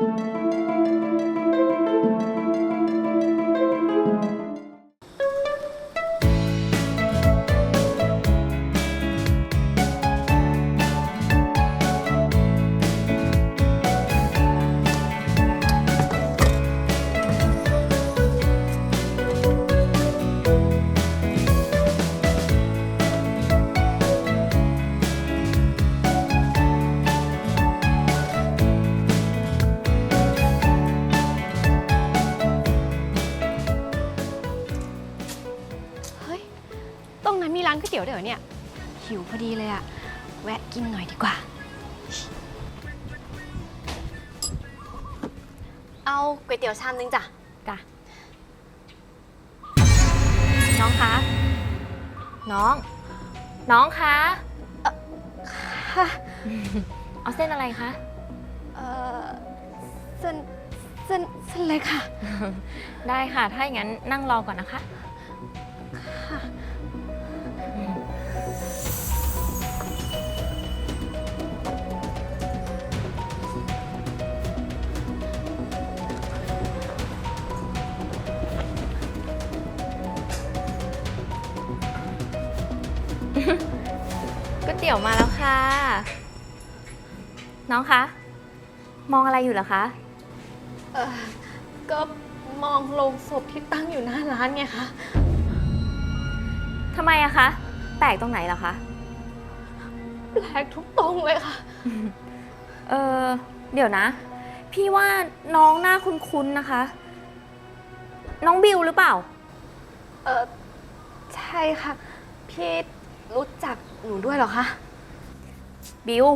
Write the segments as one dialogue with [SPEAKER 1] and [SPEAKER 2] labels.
[SPEAKER 1] เเอาก๋วยเตี๋ยวชามนึงจ้ะ
[SPEAKER 2] จ้ะ น้องคะ น้อง น้องคะ
[SPEAKER 1] ค่ะ
[SPEAKER 2] เอาเส้นอะไรคะ
[SPEAKER 1] เอ่อเส้นเส้นเส้นเล็กค่ะ
[SPEAKER 2] ได้ค่ะ ถ้าอย่างนั้นนั่งรอก่อนนะคะ ตี๋ยวมาแล้วค่ะ น้องคะ มองอะไรอยู่เหรอคะ
[SPEAKER 1] เออก็มองโลงศพที่ตั้งอยู่หน้าร้านไงคะ
[SPEAKER 2] ทำไมอะคะ แปลกตรงไหนเหรอคะ
[SPEAKER 1] แปลกทุกตรงเลยค่ะ
[SPEAKER 2] เออเดี๋ยวนะ พี่ว่าน้องหน้าคุ้นๆนะคะ น้องบิวหรือเปล่า
[SPEAKER 1] เออใช่ค่ะ พี่ รู้จักหนูด้วยเหรอคะ
[SPEAKER 2] บิว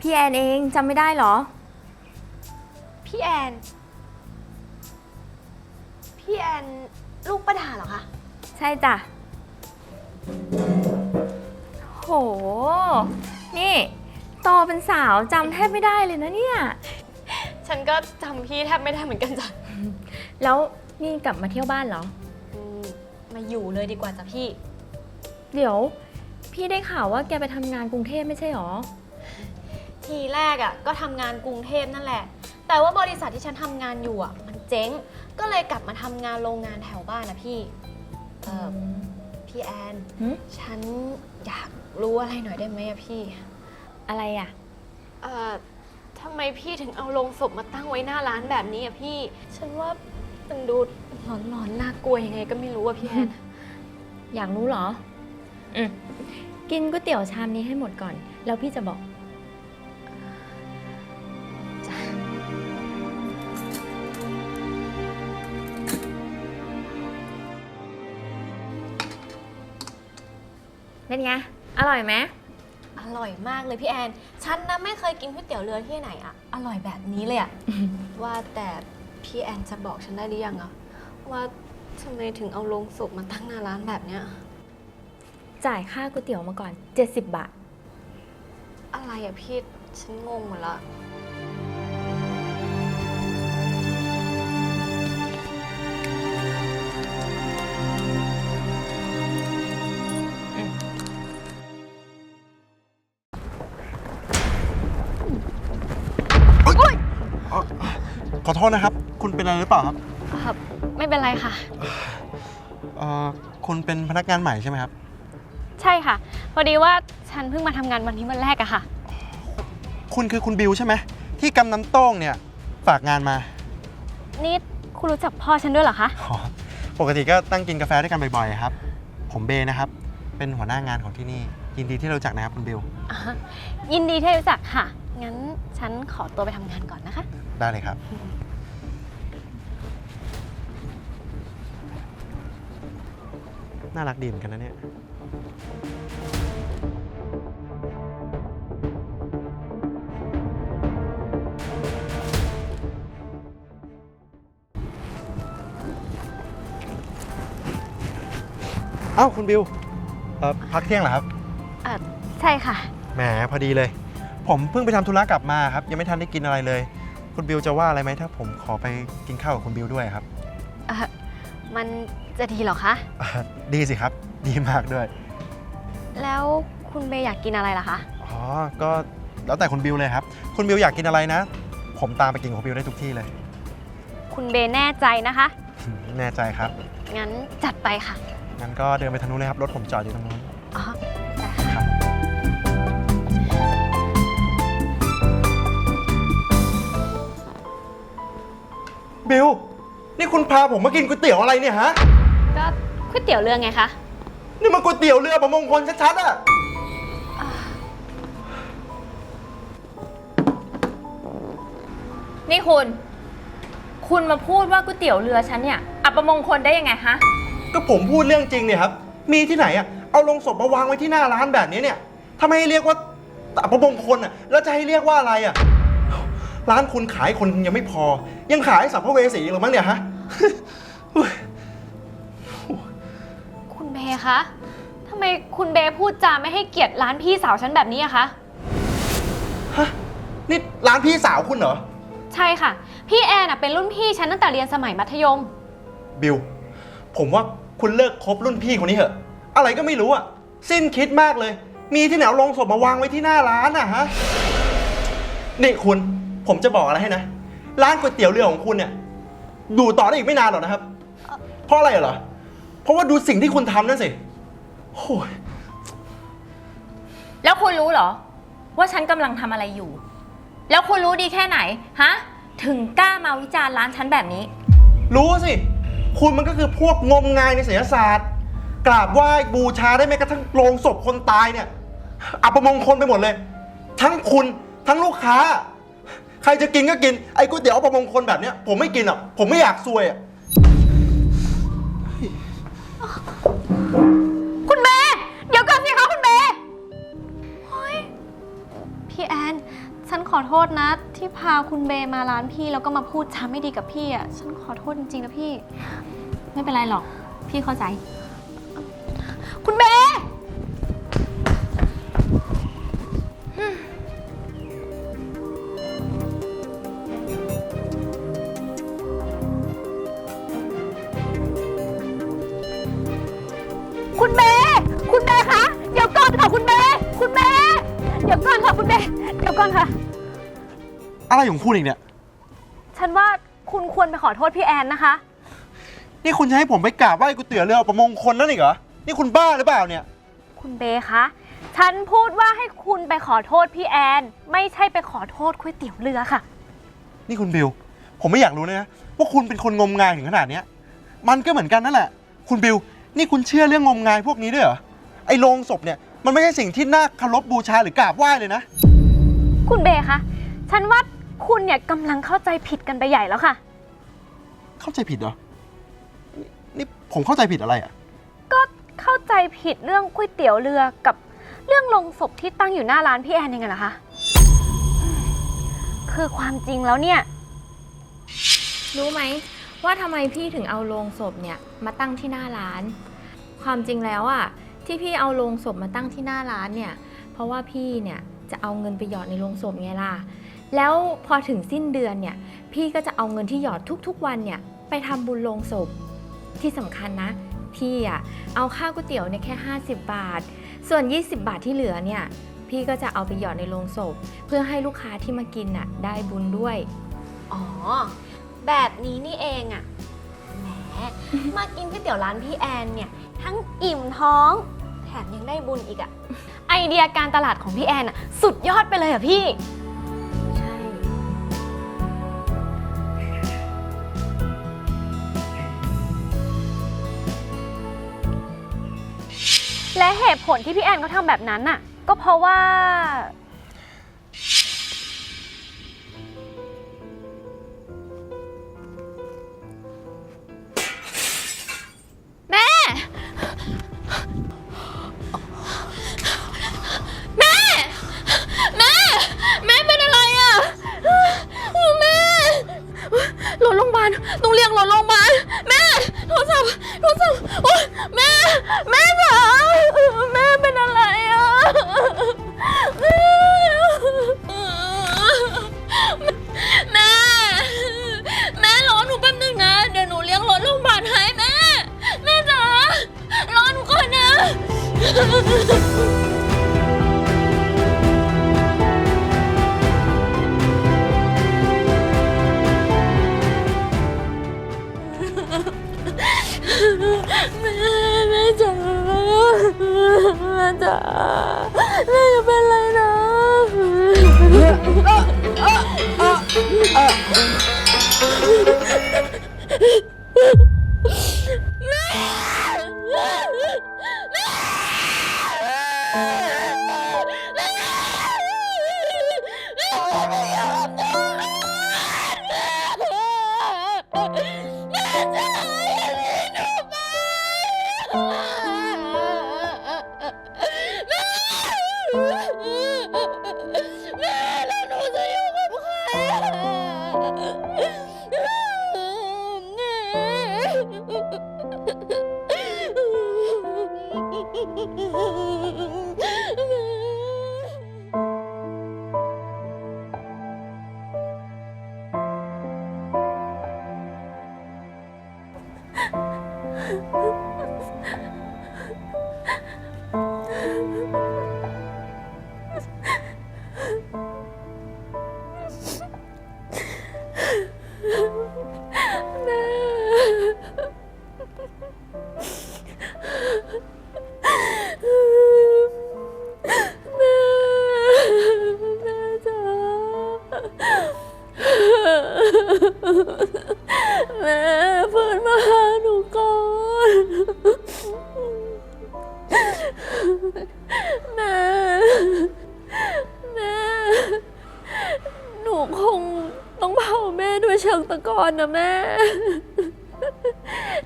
[SPEAKER 2] พี่แอนเองจำไม่ได้เหรอ
[SPEAKER 1] พี่แอน พี่แอนลูกประดาเหรอคะ
[SPEAKER 2] ใช่จ้ะ โห นี่ โตเป็นสาวจำแทบไม่ได้เลยนะเนี่ย
[SPEAKER 1] ฉันก็จำพี่แทบไม่ได้เหมือนกันจ้ะ
[SPEAKER 2] แล้วนี่กลับมาเที่ยวบ้านเหรอ
[SPEAKER 1] อืมมาอยู่เลยดีกว่าจ้ะพี่
[SPEAKER 2] เดี๋ยว พี่ได้ข่าวว่าแกไปทำงานกรุงเทพไม่ใช่หรอ
[SPEAKER 1] ทีแรกอะ่ะก็ทำงานกรุงเทพนั่นแหละ แต่ว่าบริษัทที่ฉันทำงานอยู่อะ่ะ มันเจ๊ง ก็เลยกลับมาทำงานโรงงานแถวบ้านนะพี่ เออพี่แอน
[SPEAKER 2] หึ
[SPEAKER 1] ฉันอยากรู้อะไรหน่อยได้ไหมอะพี่
[SPEAKER 2] อะไรอะ
[SPEAKER 1] เอ่อทำไมพี่ถึงเอาโลงศพมาตั้งไว้หน้าร้านแบบนี้อะพี่ ฉันว่ามันดูหลอนๆน่ากลัวยังไงก็ไม่รู้อะพี่แอน
[SPEAKER 2] อยากรู้เหรอ อืมกินก๋วยเตี๋ยวชามนี้ให้หมดก่อน แล้วพี่จะบอก
[SPEAKER 1] จ้ะ
[SPEAKER 2] เป็นไง อร่อยไหม
[SPEAKER 1] อร่อยมากเลยพี่แอน ฉันนะไม่เคยกินก๋วยเตี๋ยวเรือที่ไหนอะอร่อยแบบนี้เลยอะว่าแต่พี่แอนจะบอกฉันได้หรือยังอะว่าทำไมถึงเอาโลงศพมาตั้งหน้าร้านแบบเนี้ย
[SPEAKER 2] จ่ายค่าก๋วยเตี๋ยวมาก่อน 70 บาท
[SPEAKER 1] อะไรอะพี่ ฉันงงหมดละ
[SPEAKER 3] ขอโทษนะครับ คุณเป็นอะไรหรือเปล่าครับ
[SPEAKER 1] ครับ ไม่เป็นไรค่ะ
[SPEAKER 3] เอ่อคุณเป็นพนักงานใหม่ใช่ไหมครับ
[SPEAKER 1] ใช่ค่ะ พอดีว่าฉันเพิ่งมาทำงานวันนี้วันแรกอะค่ะ
[SPEAKER 3] คุณคือคุณบิวใช่ไหมที่กำน้ำโต้งเนี่ยฝากงานมา
[SPEAKER 1] นี่คุณรู้จักพ่อฉันด้วยเหรอคะ
[SPEAKER 3] อ๋อปกติก็ตั้งกินกาแฟด้วยกันบ่อยๆครับ ผมเบนะครับ เป็นหัวหน้างานของที่นี่ยินดีที่เรารู้จักนะครับคุณบิว
[SPEAKER 1] อ่ายินดีที่รู้จักค่ะ งั้นฉันขอตัวไปทำงานก่อนนะคะ
[SPEAKER 3] ได้เลยครับ น่ารักดีเหมือนกันนะเนี่ย เอ้าคุณบิวเอ่อพักเที่ยงเหรอครับ
[SPEAKER 1] อ่าใช่ค่ะ
[SPEAKER 3] แหมพอดีเลย ผมเพิ่งไปทำธุระกลับมาครับ ยังไม่ทันได้กินอะไรเลย คุณบิวจะว่าอะไรไหมถ้าผมขอไปกินข้าวกับคุณบิวด้วยครับ
[SPEAKER 1] เอ่อมันจะดีเหรอคะ
[SPEAKER 3] อ่าดีสิครับ ดีมากด้วย
[SPEAKER 1] แล้วคุณเบย์อยากกินอะไรล่ะคะ
[SPEAKER 3] อ๋อ ก็แล้วแต่คุณบิวเลยครับ คุณบิวอยากกินอะไรนะผผมตามไปกินของคุณบิวได้ทุกที่เลย
[SPEAKER 1] คุณเบแน่ใจนะคะ
[SPEAKER 3] แน่ใจครับ
[SPEAKER 1] งั้นจัดไปค่ะ
[SPEAKER 3] งั้นก็เดินไปทางนู้นเลยครับ รถผมจอดอยู่ตรงนู้น
[SPEAKER 1] อ๋อ
[SPEAKER 3] ครับ บิว นี่คุณพาผมมากินก๋วยเตี๋ยวอะไรเนี่ยฮะ
[SPEAKER 1] ก็ก๋วยเตี๋ยวเรือไงคะ
[SPEAKER 3] นี่มันก๋วยเตี๋ยวเรือประมงคลชัดๆอะ
[SPEAKER 2] นี่คุณ คุณมาพูดว่าก๋วยเตี๋ยวเรือฉันเนี่ยอัปมงคลได้ยังไงฮะ
[SPEAKER 3] ก็ผมพูดเรื่องจริงเนี่ยครับ มีที่ไหนอะเอาลงศพมาวางไว้ที่หน้าร้านแบบนี้เนี่ยทำไมให้เรียกว่าอัปมงคลอะแล้วจะให้เรียกว่าอะไรอะร้านคุณขายคนยังไม่พอ ยังขายสัมภเวสีอีกเหรือมั้งเนี่ยฮะ
[SPEAKER 1] คุณเบคะทำไมคุณเบพูดจาไม่ให้เกียรติร้านพี่สาวฉันแบบนี้อะคะ
[SPEAKER 3] ฮะนี่ร้านพี่สาวคุณเหรอ
[SPEAKER 1] ใช่ค่ะ พี่แอนอะเป็นรุ่นพี่ฉันตั้งแต่เรียนสมัยมัธยม
[SPEAKER 3] บิลผมว่าคุณเลิกคบรุ่นพี่คนนี้เถอะ อะไรก็ไม่รู้อะสิ้นคิดมากเลย มีที่ไหนเอาลงศพมาวางไว้ที่หน้าร้านอะฮะ นี่คุณ ผมจะบอกอะไรให้นะ ร้านก๋วยเตี๋ยวเรือของคุณเนี่ย อยู่ต่อได้อีกไม่นานหรอกนะครับ เพราะอะไรเหรอ เพราะว่าดูสิ่งที่คุณทำนั่นสิโอ้ย
[SPEAKER 2] แล้วคุณรู้เหรอ ว่าฉันกำลังทำอะไรอยู่ แล้วคุณรู้ดีแค่ไหนฮะถึงกล้ามาวิจารณ์ร้านฉันแบบนี้
[SPEAKER 3] รู้สิ คุณมันก็คือพวกงมงายในศิลศาสตร์ กราบไหว้บูชาได้แม้กระทั่งโลงศพคนตายเนี่ย อัปมงคลไปหมดเลย ทั้งคุณทั้งลูกค้า ใครจะกินก็กิน ไอ้ก๋วยเตี๋ยวอัปมงคลแบบเนี้ยผมไม่กินอะ ผมไม่อยากซวยอะ
[SPEAKER 1] คุณเบเดี๋ยวก่อนสิคะคุณเบเฮ้ยพี่แอน ฉันขอโทษนะ ที่พาคุณเบมาร้านพี่แล้วก็มาพูดช้าไม่ดีกับพี่อะฉันขอโทษจริงๆนะพี่
[SPEAKER 2] ไม่เป็นไรหรอก พี่เข้าใจ
[SPEAKER 1] คุณเบคุ อะ
[SPEAKER 3] ไรของคุณอีกเนี่ย
[SPEAKER 1] ฉันว่าคุณควรไปขอโทษพี่แอนนะคะ
[SPEAKER 3] นี่คุณจะให้ผมไปกราบไหว้ก๋วยเตี๋ยวเรืออัปมงคลนั่นอีกเหรอ นี่คุณบ้าหรือเปล่าเนี่ย
[SPEAKER 1] คุณเบคะ ฉันพูดว่าให้คุณไปขอโทษพี่แอน ไม่ใช่ไปขอโทษก๋วยเตี๋ยวเรือค่ะ
[SPEAKER 3] นี่คุณบิลผมไม่อยากรู้เลยนะว่าคุณเป็นคนงมงายถึงขนาดเนี้ย มันก็เหมือนกันนั่นแหละ คุณบิลนี่คุณเชื่อเรื่องงมงายพวกนี้ด้วยเหรอ ไอ้โลงศพเนี่ย มันไม่ใช่สิ่งที่น่าเคารพบูชาหรือ กราบไหว้เลยนะ
[SPEAKER 1] คุณเบคะ ฉันว่า คุณเนี่ยกำลังเข้าใจผิดกันไปใหญ่แล้วค่ะ
[SPEAKER 3] เข้าใจผิดเหรอ นี่นี่ผมเข้าใจผิดอะไรอะ
[SPEAKER 1] ก็เข้าใจผิดเรื่องก๋วยเตี๋ยวเรือกับเรื่องโลงศพที่ตั้งอยู่หน้าร้านพี่แอนยังไงล่ะคะ คือความจริงแล้วเนี่ย
[SPEAKER 2] รู้ไหมว่าทำไมพี่ถึงเอาโลงศพเนี่ยมาตั้งที่หน้าร้าน ความจริงแล้วอะที่พี่เอาโลงศพมาตั้งที่หน้าร้านเนี่ย เพราะว่าพี่เนี่ยจะเอาเงินไปหยอดในโลงศพไงล่ะ แล้วพอถึงสิ้นเดือนเนี่ย พี่ก็จะเอาเงินที่หยอดทุกๆวันเนี่ยไปทำบุญลงศพ ที่สำคัญนะ พี่อะเอาค่าก๋วยเตี๋ยวเนี่ยแค่ 50 บาท ส่วน 20 บาทที่เหลือเนี่ย พี่ก็จะเอาไปหยอดในโลงศพ เพื่อให้ลูกค้าที่มากินน่ะได้บุญด้วย
[SPEAKER 1] อ๋อ แบบนี้นี่เองอะแหม มากินก๋วยเตี๋ยวร้านพี่แอนเนี่ย ทั้งอิ่มท้อง แถมยังได้บุญอีกอะไอเดียการตลาดของพี่แอนอะสุดยอดไปเลยอะพี่ และเหตุผลที่พี่แอนเขาทำแบบนั้นน่ะ ก็เพราะว่า ชิงตะกอนนะแม่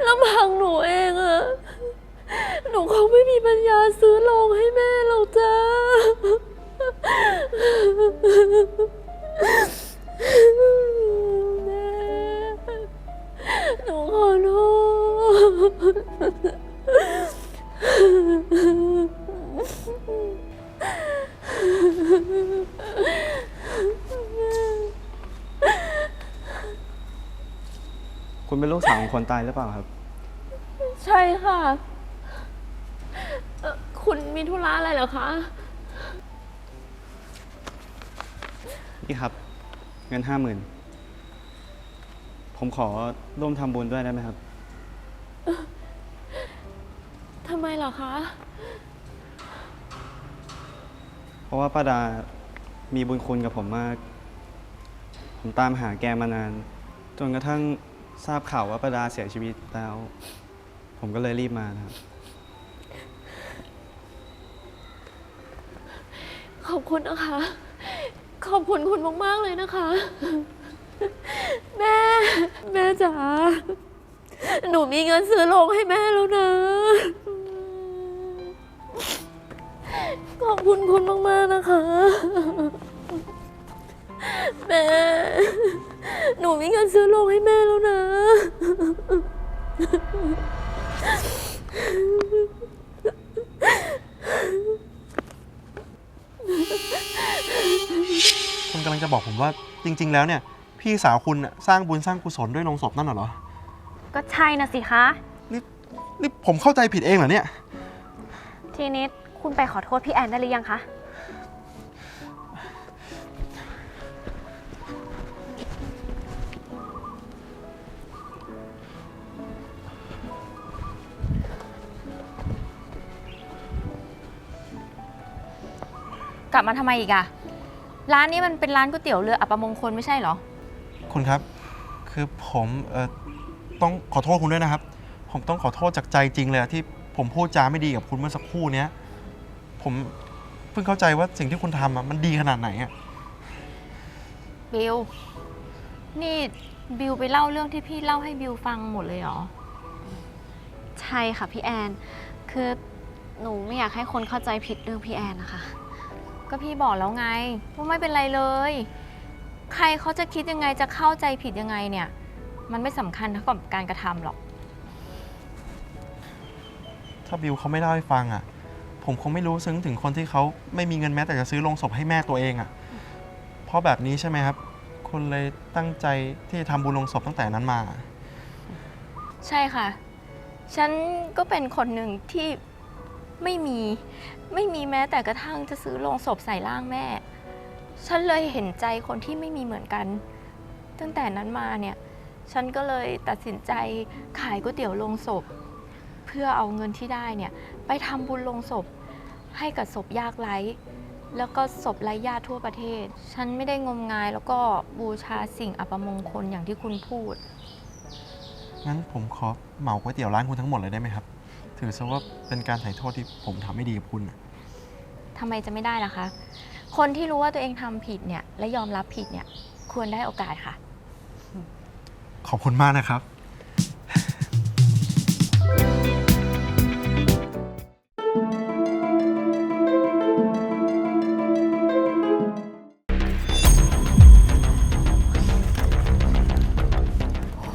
[SPEAKER 1] ลำพังหนูเองอะหนูคงไม่มีปัญญาซื้อโรงให้แม่หรอกจ้าแม่หนูขอโทษ
[SPEAKER 3] คุณเป็นลูกสาวของคนตายหรือเปล่าครับ
[SPEAKER 1] ใช่ค่ะเอ่อคุณมีธุระอะไรเหรอคะ
[SPEAKER 3] นี่ครับ เงินห้าหมื่นผมขอร่วมทำบุญด้วยได้ไหมครับ
[SPEAKER 1] ทำไมเหรอคะ
[SPEAKER 3] เพราะว่าป้าดามีบุญคุณกับผมมาก ผมตามหาแกมานาน จนกระทั่ง ทราบข่าวว่าป้าดาเสียชีวิตแล้ว ผมก็เลยรีบมานะครับ
[SPEAKER 1] ขอบคุณนะคะ ขอบคุณคุณมาก ๆ เลยนะคะ แม่ แม่จ๋า หนูมีเงินซื้อโรงให้แม่แล้วนะ ขอบคุณคุณมาก ๆ นะคะ แม่ หนูมีเงินซื้อโรงให้แม่แล้วนะ
[SPEAKER 3] คุณกำลังจะบอกผมว่าจริง ๆ แล้วเนี่ย พี่สาวคุณน่ะสร้างบุญสร้างกุศลด้วยโลงศพนั่นน่ะเหรอ
[SPEAKER 2] ก็ใช่นะสิคะ
[SPEAKER 3] นี่นี่ผมเข้าใจผิดเองเหรอเนี่ย
[SPEAKER 2] ทีนี้คุณไปขอโทษพี่แอนได้หรือยังคะ กลับมาทำไมอีกอะร้านนี้มันเป็นร้านก๋วยเตี๋ยวเรืออัปมงคลไม่ใช่เหรอ
[SPEAKER 3] คุณครับ คือผมเอ่อต้องขอโทษคุณด้วยนะครับ ผมต้องขอโทษจากใจจริงเลยอะที่ผมพูดจาไม่ดีกับคุณเมื่อสักครู่เนี้ย ผมเพิ่งเข้าใจว่าสิ่งที่คุณทำอะมันดีขนาดไหนอะ
[SPEAKER 2] บิล นี่บิลไปเล่าเรื่องที่พี่เล่าให้บิลฟังหมดเลยเหรอ
[SPEAKER 1] ใช่ค่ะพี่แอน คือหนูไม่อยากให้คนเข้าใจผิดเรื่องพี่แอนนะคะ
[SPEAKER 2] ก็พี่บอกแล้วไงว่าไม่เป็นไรเลย ใครเขาจะคิดยังไงจะเข้าใจผิดยังไงเนี่ย มันไม่สำคัญเท่ากับการกระทำหรอก
[SPEAKER 3] ถ้าบิวเขาไม่เล่าให้ฟังอะผมคงไม่รู้ซึ้งถึงคนที่เขาไม่มีเงินแม้แต่จะซื้อโลงศพให้แม่ตัวเองอะเพราะแบบนี้ใช่ไหมครับคุณเลยตั้งใจที่จะทำบุญโลงศพตั้งแต่นั้นมา
[SPEAKER 2] ใช่ค่ะ ฉันก็เป็นคนหนึ่งที่ ไม่มี ไม่มีแม้แต่กระทั่งจะซื้อโลงศพใส่ร่างแม่ ฉันเลยเห็นใจคนที่ไม่มีเหมือนกัน ตั้งแต่นั้นมาเนี่ย ฉันก็เลยตัดสินใจขายก๋วยเตี๋ยวโลงศพ เพื่อเอาเงินที่ได้เนี่ย ไปทำบุญโลงศพ ให้กับศพยากไร้แล้วก็ศพไร้ญาติทั่วประเทศ ฉันไม่ได้งมงายแล้วก็บูชาสิ่งอัปมงคลอย่างที่คุณพูด
[SPEAKER 3] งั้นผมขอเหมาก๋วยเตี๋ยวร้านคุณทั้งหมดเลยได้ไหมครับ ถือซะว่าเป็นการไถ่โทษที่ผมทำไม่ดีกับคุณน่ะ
[SPEAKER 2] ทำไมจะไม่ได้ล่ะคะ คนที่รู้ว่าตัวเองทำผิดเนี่ย และยอมรับผิดเนี่ย ควรได้โอกาสค่ะ
[SPEAKER 3] ขอบคุณมากนะครับ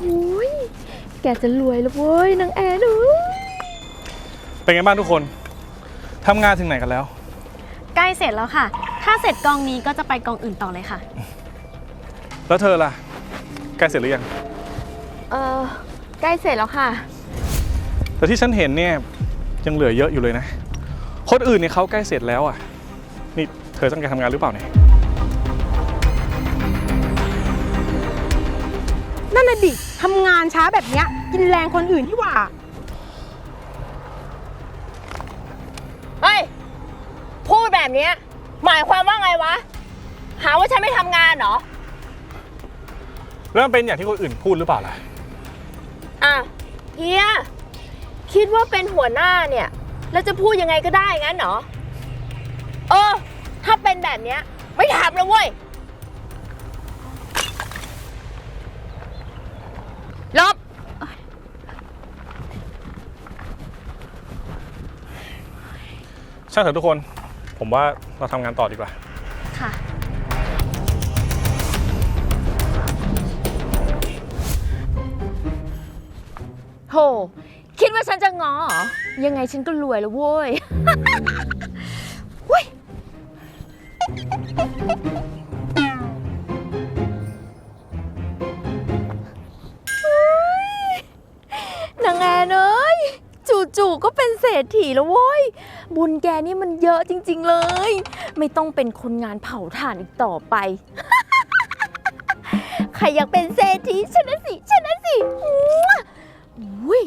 [SPEAKER 2] อุ้ยแกจะรวยแล้วเว้ยนางแอนเอ้ย
[SPEAKER 4] เป็นไงบ้างทุกคนทำงานถึงไหนกันแล้ว
[SPEAKER 1] ใกล้เสร็จแล้วค่ะ ถ้าเสร็จกองนี้ก็จะไปกองอื่นต่อเลยค่ะ
[SPEAKER 4] แล้วเธอล่ะใกล้เสร็จหรือยัง
[SPEAKER 2] เออใกล้เสร็จแล้วค่ะ
[SPEAKER 4] แต่ที่ฉันเห็นเนี่ยยังเหลือเยอะอยู่เลยนะ คนอื่นเนี่ยเขาใกล้เสร็จแล้วอะ นี่เธอตั้งใจทำงานหรือเปล่าเนี่ย
[SPEAKER 5] นั่นน่ะดิทำงานช้าแบบเนี้ยกินแรงคนอื่นที่หว่า
[SPEAKER 2] เฮ้ย พูด แบบเนี้ยหมายความว่าไงวะ หาว่าฉันไม่ทำงานเหรอ
[SPEAKER 4] แล้วมันเป็นอย่างที่คนอื่นพูดหรือเปล่าล่ะ
[SPEAKER 2] อะเฮียคิดว่าเป็นหัวหน้าเนี่ย แล้วจะพูดยังไงก็ได้งั้นเหรอ เออ ถ้าเป็นแบบเนี้ย ไม่ถามแล้วเว้ย ลบ
[SPEAKER 4] ช่างเถอะทุกคน ผมว่าเราทำงานต่อดีกว่า
[SPEAKER 1] ค่ะ
[SPEAKER 2] โห คิดว่าฉันจะง้อเหรอ ยังไงฉันก็รวยแล้วเว้ย เว้ย นางแอนเอ้ยจู่ๆก็เป็นเศรษฐีแล้วเว้ย บุญแกนี่มันเยอะจริง ๆ เลย ไม่ต้องเป็นคนงานเผาถ่านอีกต่อไป ใครอยากเป็นเศรษฐีชนะสิชนะสิวอุ้ย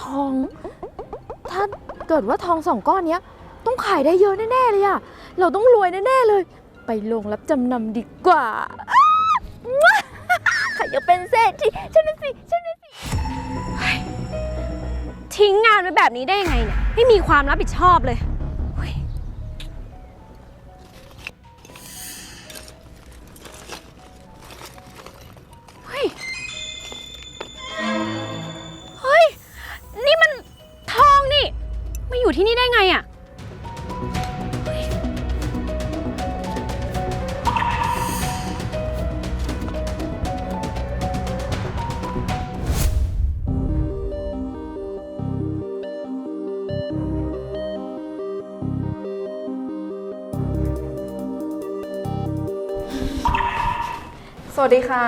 [SPEAKER 2] ทอง ถ้าเกิดว่าทองสองก้อนเนี้ย ต้องขายได้เยอะแน่ๆเลยอะเราต้องรวยแน่ๆเลย ไปลงรับจำนำดีกว่า ใครอยากเป็นเศรษฐีชนะสิชนะ
[SPEAKER 1] ทิ้งงานไว้แบบนี้ได้ยังไงเนี่ย ไม่มีความรับผิดชอบเลย เฮ้ย เฮ้ยเฮ้ยนี่มันทองนี่ มาอยู่ที่นี่ได้ไงอะ
[SPEAKER 5] ดีค่ะ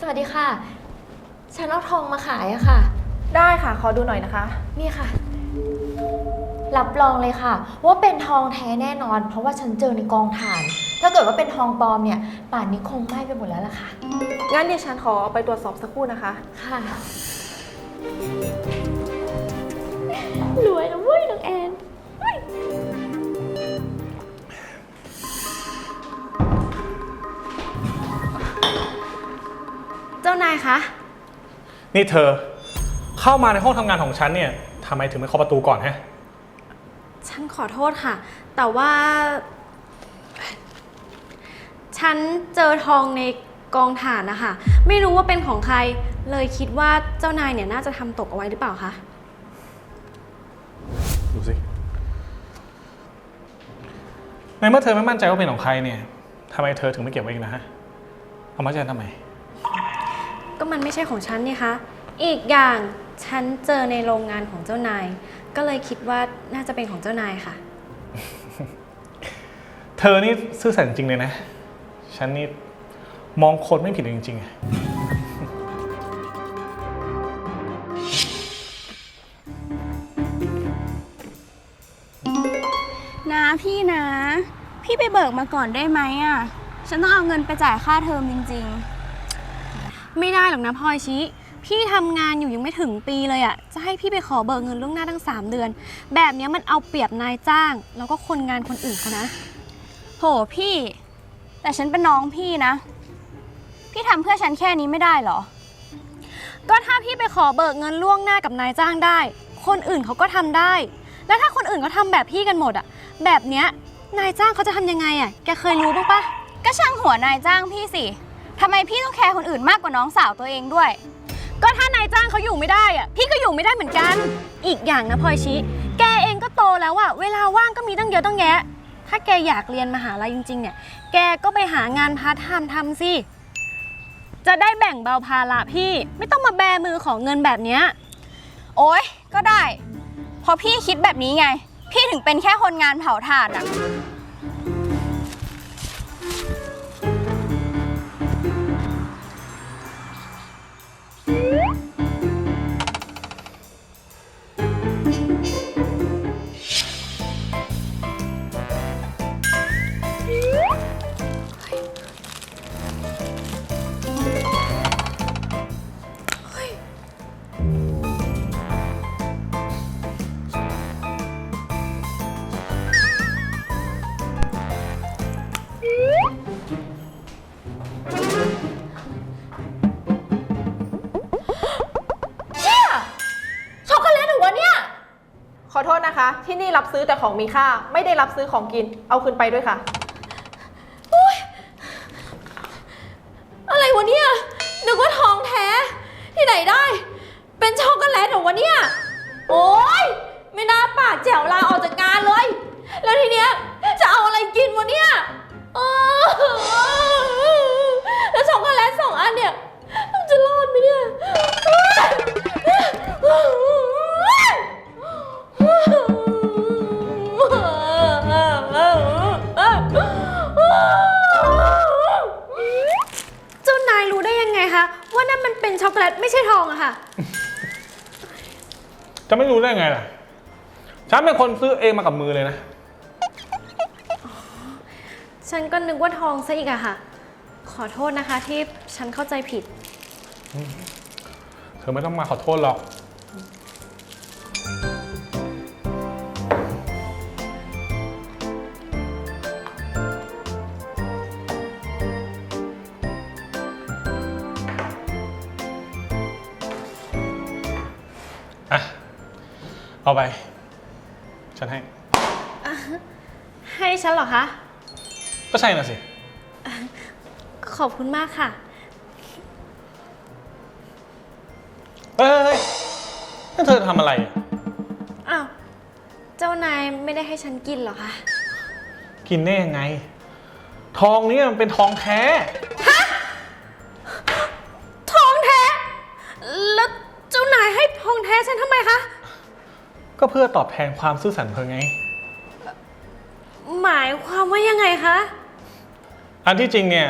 [SPEAKER 2] สวัสดีค่ะ ฉันเอาทองมาขายอะค่ะ
[SPEAKER 5] ได้ค่ะ ขอดูหน่อยนะคะ
[SPEAKER 2] นี่ค่ะ รับรองเลยค่ะ ว่าเป็นทองแท้แน่นอน เพราะว่าฉันเจอในกองถ่าน ถ้าเกิดว่าเป็นทองปลอมเนี่ย ป่านนี้คงไหม้ไปหมดแล้วล่ะค่ะ
[SPEAKER 5] งั้นดิฉันขอไปตรวจสอบสักครู่นะคะ
[SPEAKER 2] ค่ะ
[SPEAKER 1] คะ
[SPEAKER 4] นี่เธอเข้ามาในห้องทำงานของฉันเนี่ยทำไมถึงไม่เคาะประตูก่อนฮะ
[SPEAKER 1] ฉันขอโทษค่ะ แต่ว่า ฉันเจอทองในกองถ่านนะคะ ไม่รู้ว่าเป็นของใคร เลยคิดว่าเจ้านายเนี่ยน่าจะทำตกเอาไว้หรือเปล่าคะ
[SPEAKER 4] ดูสิในเมื่อเธอไม่มั่นใจว่าเป็นของใครเนี่ยทำไมเธอถึงไม่เก็บไว้อีกนะฮะ เอามาให้ฉันทำไม
[SPEAKER 1] ก็มันไม่ใช่ของฉันนี่คะ อีกอย่างฉันเจอในโรงงานของเจ้านาย ก็เลยคิดว่าน่าจะเป็นของเจ้านายค่ะ
[SPEAKER 4] เธอนี่ซื่อสัตย์จริงๆเลยนะ ฉันนี่มองคนไม่ผิดเลยจริงๆอะ
[SPEAKER 6] นะพี่นะ พี่ไปเบิกมาก่อนได้ไหมอะ ฉันต้องเอาเงินไปจ่ายค่าเทอมจริง
[SPEAKER 1] ไม่ได้หรอกนะพลอยชิพี่ทำงานอยู่ยังไม่ถึงปีเลยอะจะให้พี่ไปขอเบิกเงินล่วงหน้าตั้ง 3 เดือน แบบเนี้ยมันเอาเปรียบนายจ้าง แล้วก็คนงานคนอื่นเขานะ
[SPEAKER 6] โหพี่ แต่ฉันเป็นน้องพี่นะ พี่ทำเพื่อฉันแค่นี้ไม่ได้เหรอ
[SPEAKER 1] ก็ถ้าพี่ไปขอเบิกเงินล่วงหน้ากับนายจ้างได้ คนอื่นเขาก็ทำได้ แล้วถ้าคนอื่นเขาทำแบบพี่กันหมดอะแบบเนี้ยนายจ้างเขาจะทำยังไงอะ แกเคยรู้บ้างปะ
[SPEAKER 6] ก็ช่างหัวนายจ้างพี่สิ ทำไมพี่ต้องแคร์คนอื่นมากกว่าน้องสาวตัวเองด้วย
[SPEAKER 1] ก็ถ้านายจ้างเขาอยู่ไม่ได้อะพี่ก็อยู่ไม่ได้เหมือนกัน อีกอย่างนะพลอยชิแกเองก็โตแล้วอะเวลาว่างก็มีตั้งเยอะตั้งแยะ ถ้าแกอยากเรียนมหาลัยจริง ๆ เนี่ย แกก็ไปหางานพาร์ทไทม์ทำสิ จะได้แบ่งเบาภาระพี่ ไม่ต้องมาแบมือของเงินแบบเนี้ย
[SPEAKER 6] โอ๊ย ก็ได้ พอพี่คิดแบบนี้ไง พี่ถึงเป็นแค่คนงานเผาถ่านอะ
[SPEAKER 2] ที่นี่รับซื้อแต่ของมีค่า ไม่ได้รับซื้อของกิน เอาคืนไปด้วยค่ะ
[SPEAKER 7] จะไม่รู้ได้
[SPEAKER 1] ไงล่ะ
[SPEAKER 4] ฉันเป็นคนซื้อเองมากับมือเลยนะ
[SPEAKER 1] ฉันก็นึกว่าทองซะอีกอะค่ะ ขอโทษนะคะที่ฉันเข้าใจผิด
[SPEAKER 4] เธอไม่ต้องมาขอโทษหรอก อะ เอาไป ฉันให้
[SPEAKER 1] ให้ฉันเหรอคะ
[SPEAKER 4] ก็ใช่น่ะสิ
[SPEAKER 1] ขอบคุณมากค่ะ
[SPEAKER 4] เฮ้ยเฮ้ยนั่นเธอทำอะไรอะ
[SPEAKER 1] อ้าว เจ้านายไม่ได้ให้ฉันกินเหรอคะ
[SPEAKER 4] กินได้ยังไง ทองนี้มันเป็นทองแท้
[SPEAKER 1] ท
[SPEAKER 4] เพื่อตอบแทนความซื่อสัตย์เธอไง
[SPEAKER 1] หมายความว่ายังไงคะ
[SPEAKER 4] อันที่จริงเนี่ย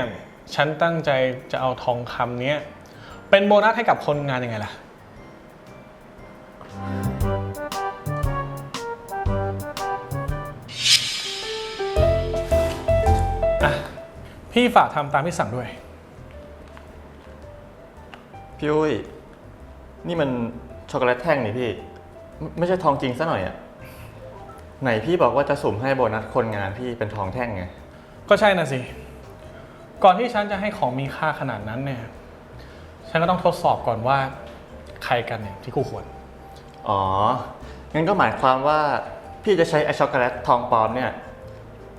[SPEAKER 4] ฉันตั้งใจจะเอาทองคำเนี้ย เป็นโบนัสให้กับคนงานยังไงล่ะ อะ พี่ฝากทำตามที่สั่งด้วย
[SPEAKER 8] พี่อุ้ย นี่มันช็อกโกแลตแท่งนี่พี่ไม่ ไม่ใช่ทองจริงซะหน่อยอะไหนพี่บอกว่าจะสุ่มให้โบนัสคนงานพี่เป็นทองแท่งไง
[SPEAKER 4] ก็ใช่น่ะสิ ก่อนที่ฉันจะให้ของมีค่าขนาดนั้นเนี่ย ฉันก็ต้องทดสอบก่อนว่า ใครกันเนี่ยที่คู่ควร
[SPEAKER 8] อ๋อ งั้นก็หมายความว่าพี่จะใช้ไอช็อกโกแลตทองปลอมเนี่ย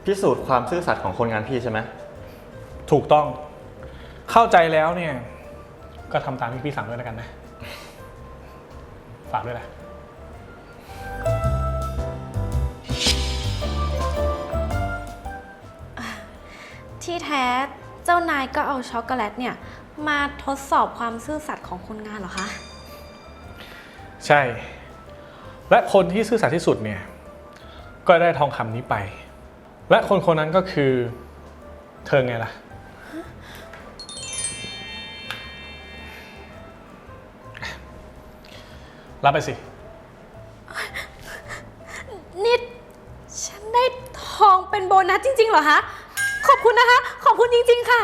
[SPEAKER 8] พิสูจน์ความซื่อสัตย์ของคนงานพี่ใช่ไหม
[SPEAKER 4] ถูกต้อง เข้าใจแล้วเนี่ย ก็ทำตามที่พี่สั่งด้วยแล้วกันนะ ฝากด้วยนะ
[SPEAKER 1] ที่แท้เจ้านายก็เอาช็อกโกแลตเนี่ยมาทดสอบความซื่อสัตย์ของคนงานเหรอคะ
[SPEAKER 4] ใช่ และคนที่ซื่อสัตย์ที่สุดเนี่ย ก็ได้ทองคำนี้ไป และคนคนนั้นก็คือเธอไงล่ะ รับไปสิ
[SPEAKER 1] นี่ ฉันได้ทองเป็นโบนัสจริง ๆ เหรอคะ ขอบคุณนะคะ ขอบคุณจริง ๆ ค่ะ